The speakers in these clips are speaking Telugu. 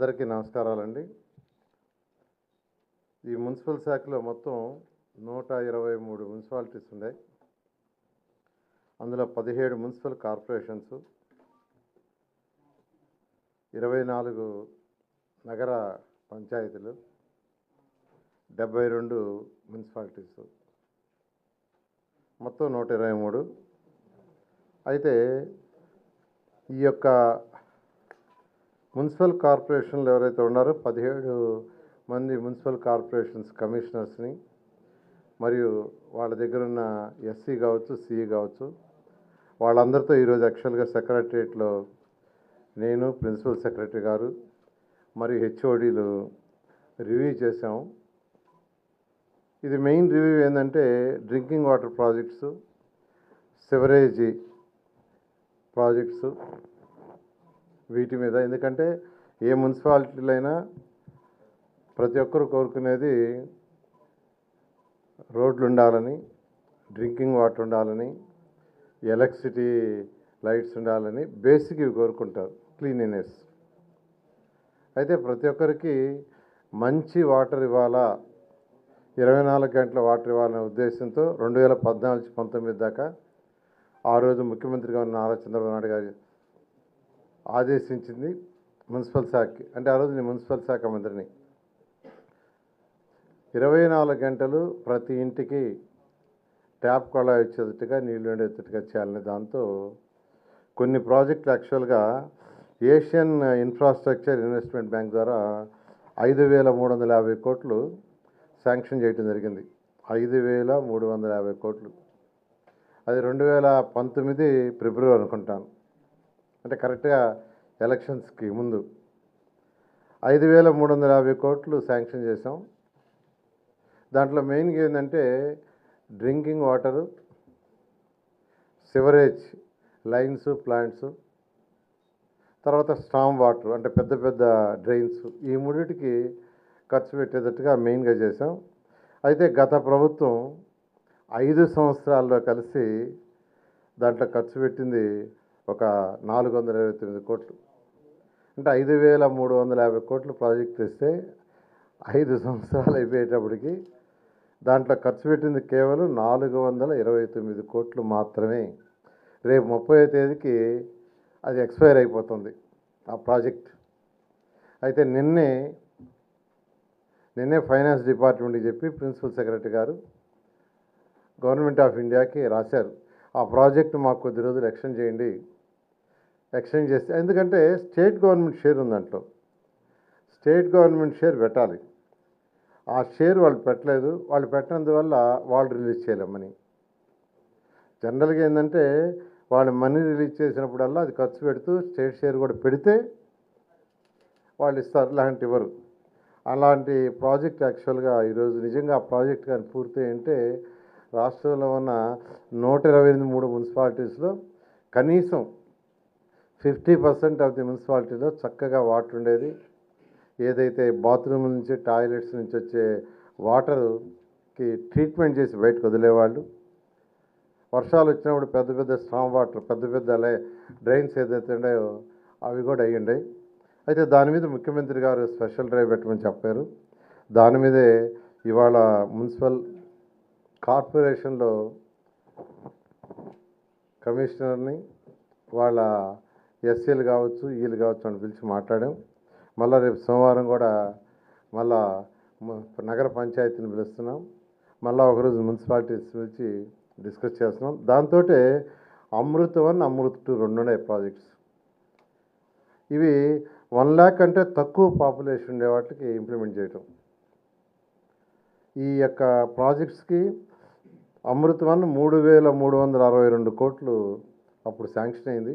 అందరికీ నమస్కారాలండి. ఈ మున్సిపల్ శాఖలో మొత్తం నూట ఇరవై మూడు మున్సిపాలిటీస్ ఉన్నాయి. అందులో పదిహేడు మున్సిపల్ కార్పొరేషన్స్ ఇరవై నాలుగు నగర పంచాయతీలు డెబ్బై రెండు మున్సిపాలిటీస్. మొత్తం నూట ఇరవై మూడు. అయితే ఈ యొక్క మున్సిపల్ కార్పొరేషన్లు ఎవరైతే ఉన్నారో పదిహేడు మంది మున్సిపల్ కార్పొరేషన్స్ కమిషనర్స్ని మరియు వాళ్ళ దగ్గర ఉన్న ఎస్సీ కావచ్చు సిఈ కావచ్చు వాళ్ళందరితో ఈరోజు యాక్చువల్గా సెక్రటరియట్లో నేను ప్రిన్సిపల్ సెక్రటరీ గారు మరియు హెచ్ఓడీలు రివ్యూ చేసాము ఇది మెయిన్ రివ్యూ ఏంటంటే drinking water projects sewerage projects వీటి మీద. ఎందుకంటే ఏ మున్సిపాలిటీలైనా ప్రతి ఒక్కరు కోరుకునేది రోడ్లు ఉండాలని డ్రింకింగ్ వాటర్ ఉండాలని ఎలక్ట్రిసిటీ లైట్స్ ఉండాలని బేసిక్ ఇవి కోరుకుంటారు క్లీనినెస్. అయితే ప్రతి ఒక్కరికి మంచి వాటర్ ఇవ్వాలా? ఇరవై నాలుగు గంటల వాటర్ ఇవ్వాలనే ఉద్దేశంతో రెండు వేల పద్నాలుగు పంతొమ్మిది దాకా ఆ రోజు ముఖ్యమంత్రిగా ఉన్న నారా చంద్రబాబు నాయుడు గారు ఆదేశించింది మున్సిపల్ శాఖకి అంటే ఆ రోజు నేను మున్సిపల్ శాఖ మంత్రిని. ఇరవై నాలుగు గంటలు ప్రతి ఇంటికి ట్యాప్ కొళాయి వచ్చేటట్టుగా నీళ్ళు ఉండేటట్టుగా చేయాలని దాంతో కొన్ని ప్రాజెక్టులు యాక్చువల్గా ఏషియన్ ఇన్ఫ్రాస్ట్రక్చర్ ఇన్వెస్ట్మెంట్ బ్యాంక్ ద్వారా ఐదు వేల మూడు వందల యాభై కోట్లు శాంక్షన్ చేయడం జరిగింది. ఐదు వేల మూడు వందల యాభై కోట్లు. అది రెండు వేల పంతొమ్మిది ఫిబ్రవరి అనుకుంటాను. అంటే కరెక్ట్గా ఎలక్షన్స్కి ముందు ఐదు వేల మూడు వందల యాభై కోట్లు శాంక్షన్ చేసాం దాంట్లో మెయిన్గా ఏంటంటే drinking water sewerage lines plants తర్వాత స్టామ్ వాటర్ అంటే పెద్ద పెద్ద డ్రైన్స్ ఈ మూడింటికి ఖర్చు పెట్టేటట్టుగా మెయిన్గా చేసాం అయితే గత ప్రభుత్వం ఐదు సంవత్సరాల్లో కలిసి దాంట్లో ఖర్చు పెట్టింది ఒక నాలుగు వందల ఇరవై తొమ్మిది కోట్లు. అంటే ఐదు వేల మూడు వందల యాభై కోట్లు ప్రాజెక్ట్ ఇస్తే ఐదు సంవత్సరాలు అయిపోయేటప్పటికి దాంట్లో ఖర్చు పెట్టింది కేవలం నాలుగు వందల ఇరవై తొమ్మిది కోట్లు మాత్రమే. రేపు ముప్పై తేదీకి అది ఎక్స్పైర్ అయిపోతుంది ఆ ప్రాజెక్ట్. అయితే నిన్నే నిన్నే ఫైనాన్స్ డిపార్ట్మెంట్కి చెప్పి ప్రిన్సిపల్ సెక్రటరీ గారు గవర్నమెంట్ ఆఫ్ ఇండియాకి రాశారు. ఆ ప్రాజెక్ట్ మాకు కొద్ది రోజులు ఎక్స్టెండ్ చేయండి ఎక్స్చేంజ్ చేస్తే ఎందుకంటే స్టేట్ గవర్నమెంట్ షేర్ ఉంది దాంట్లో. స్టేట్ గవర్నమెంట్ షేర్ పెట్టాలి. ఆ షేర్ వాళ్ళు పెట్టలేదు. వాళ్ళు పెట్టినందువల్ల వాళ్ళు రిలీజ్ చేయలేం మనీ. జనరల్గా ఏంటంటే వాళ్ళు మనీ రిలీజ్ చేసినప్పుడల్లా అది ఖర్చు పెడుతూ స్టేట్ షేర్ కూడా పెడితే వాళ్ళు ఇస్తారు లాంటి ఇవ్వరు. అలాంటి ప్రాజెక్ట్ యాక్చువల్గా ఈరోజు నిజంగా ఆ ప్రాజెక్ట్ కానీ పూర్తి అంటే రాష్ట్రంలో ఉన్న నూట ఇరవై ఎనిమిది మూడు మున్సిపాలిటీస్లో కనీసం ఫిఫ్టీ పర్సెంట్ ఆఫ్ ది మున్సిపాలిటీలో చక్కగా వాటర్ ఉండేది. ఏదైతే బాత్రూమ్ నుంచి టాయిలెట్స్ నుంచి వచ్చే వాటర్కి ట్రీట్మెంట్ చేసి బయటకు వదిలేవాళ్ళు. వర్షాలు వచ్చినప్పుడు పెద్ద పెద్ద స్ట్రాంగ్ వాటర్ పెద్ద పెద్ద డ్రైన్స్ ఏదైతే ఉన్నాయో అవి కూడా అయ్యిండాయి అయితే దాని మీద ముఖ్యమంత్రి గారు స్పెషల్ డ్రైవ్ పెట్టమని చెప్పారు. దాని మీదే ఇవాళ మున్సిపల్ కార్పొరేషన్లో కమిషనర్ని వాళ్ళ ఎస్సీలు కావచ్చు వీళ్ళు కావచ్చు అని పిలిచి మాట్లాడాం. మళ్ళీ రేపు సోమవారం కూడా మళ్ళా నగర పంచాయతీని పిలుస్తున్నాం. మళ్ళీ ఒకరోజు మున్సిపాలిటీస్ పిలిచి డిస్కస్ చేస్తున్నాం. దాంతో అమృత్ వన్ అమృత్ టూ రెండు ఉన్నాయి ప్రాజెక్ట్స్. ఇవి వన్ ల్యాక్ అంటే తక్కువ పాపులేషన్ ఉండే వాటికి ఇంప్లిమెంట్ చేయటం. ఈ యొక్క ప్రాజెక్ట్స్కి అమృత్ వన్ మూడు వేల మూడు వందల అరవై రెండు కోట్లు అప్పుడు శాంక్షన్ అయింది.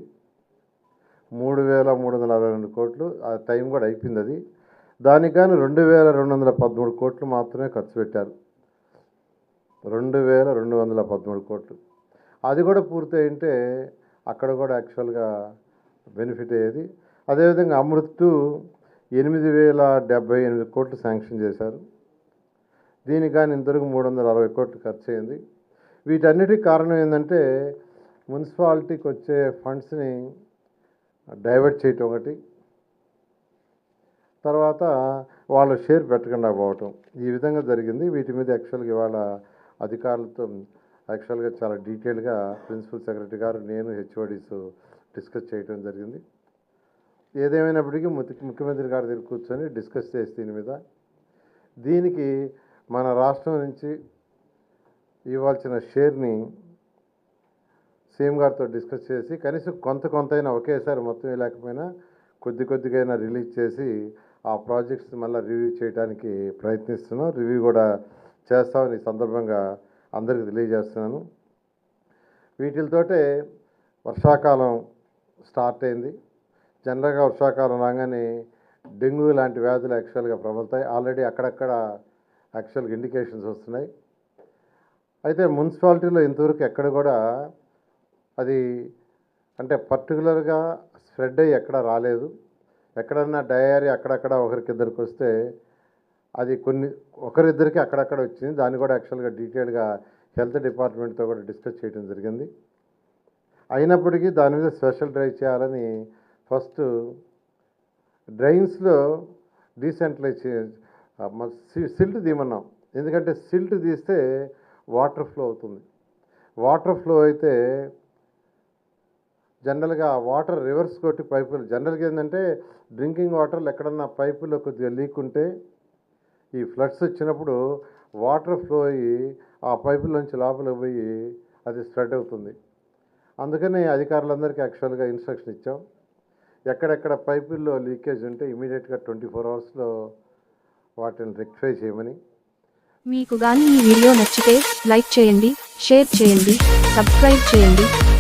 మూడు వేల మూడు వందల అరవై రెండు కోట్లు ఆ టైం కూడా అయిపోయింది అది. దానికి కానీ రెండు వేల రెండు వందల పదమూడు కోట్లు మాత్రమే ఖర్చు పెట్టారు. రెండు వేల రెండు వందల పదమూడు కోట్లు. అది కూడా పూర్తి అయింటే అక్కడ కూడా యాక్చువల్గా బెనిఫిట్ అయ్యేది. అదేవిధంగా అమృత్ ఎనిమిది వేల డెబ్బై ఎనిమిది కోట్లు శాంక్షన్ చేశారు. దీనికి కానీ ఇంతవరకు మూడు వందల అరవై కోట్లు ఖర్చు అయింది. వీటన్నిటికి కారణం ఏంటంటే మున్సిపాలిటీకి వచ్చే ఫండ్స్ని డైవర్ట్ చేయటం ఒకటి. తర్వాత వాళ్ళు షేర్ పెట్టకుండా పోవటం. ఈ విధంగా జరిగింది. వీటి మీద యాక్చువల్గా ఇవాళ అధికారులతో యాక్చువల్గా చాలా డీటెయిల్గా ప్రిన్సిపల్ సెక్రటరీ గారు నేను హెచ్ఓడీస్ డిస్కస్ చేయడం జరిగింది. ఏదేమైనప్పటికీ ముఖ్య- ముఖ్యమంత్రి గారి దగ్గర కూర్చొని డిస్కస్ చేసి దీని మీద. దీనికి మన రాష్ట్రం నుంచి ఇవ్వాల్సిన షేర్ని సీఎం గారితో డిస్కస్ చేసి కనీసం కొంత కొంతైనా ఒకేసారి మొత్తం లేకపోయినా కొద్ది కొద్దిగా అయినా రిలీజ్ చేసి ఆ ప్రాజెక్ట్స్ మళ్ళీ రివ్యూ చేయడానికి ప్రయత్నిస్తున్నాం. రివ్యూ కూడా చేస్తామని సందర్భంగా అందరికీ తెలియజేస్తున్నాను. వీటితోటే వర్షాకాలం స్టార్ట్ అయింది. జనరల్గా వర్షాకాలం రాగానే డెంగ్యూ లాంటి వ్యాధులు యాక్చువల్గా ప్రబలుతాయి. ఆల్రెడీ అక్కడక్కడ యాక్చువల్గా ఇండికేషన్స్ వస్తున్నాయి. అయితే మున్సిపాలిటీలో ఇంతవరకు ఎక్కడ కూడా అది అంటే పర్టికులర్గా స్ప్రెడ్ అయ్యి ఎక్కడ రాలేదు. ఎక్కడన్నా డయారీ అక్కడక్కడ ఒకరికిద్దరికి వస్తే అది కొన్ని ఒకరిద్దరికి అక్కడక్కడ వచ్చింది. దాన్ని కూడా యాక్చువల్గా డీటెయిల్గా హెల్త్ డిపార్ట్మెంట్తో కూడా డిస్కస్ చేయడం జరిగింది. అయినప్పటికీ దాని మీద స్పెషల్ డ్రైవ్ చేయాలని ఫస్ట్ డ్రైన్స్లో డీసెంట్లైజ్ సిల్ట్ తీయమన్నాం ఎందుకంటే సిల్ట్ తీస్తే వాటర్ ఫ్లో అవుతుంది. వాటర్ ఫ్లో అయితే జనరల్గా వాటర్ రివర్స్ కొట్టి పైపులు జనరల్గా ఏంటంటే డ్రింకింగ్ వాటర్లు ఎక్కడన్నా పైపులో కొద్దిగా లీక్ ఉంటే ఈ ఫ్లడ్స్ వచ్చినప్పుడు వాటర్ ఫ్లో అయ్యి ఆ పైపులోంచి లోపలికి పోయి అది స్ప్రెడ్ అవుతుంది. అందుకనే అధికారులందరికీ యాక్చువల్గా ఇన్స్ట్రక్షన్ ఇచ్చాం. ఎక్కడెక్కడ పైపుల్లో లీకేజ్ ఉంటే ఇమీడియట్గా ట్వంటీ ఫోర్ అవర్స్లో వాటిని రెక్టిఫై చేయమని. మీకు కానీ ఈ వీడియో నచ్చితే లైక్ చేయండి షేర్ చేయండి సబ్స్క్రైబ్ చేయండి.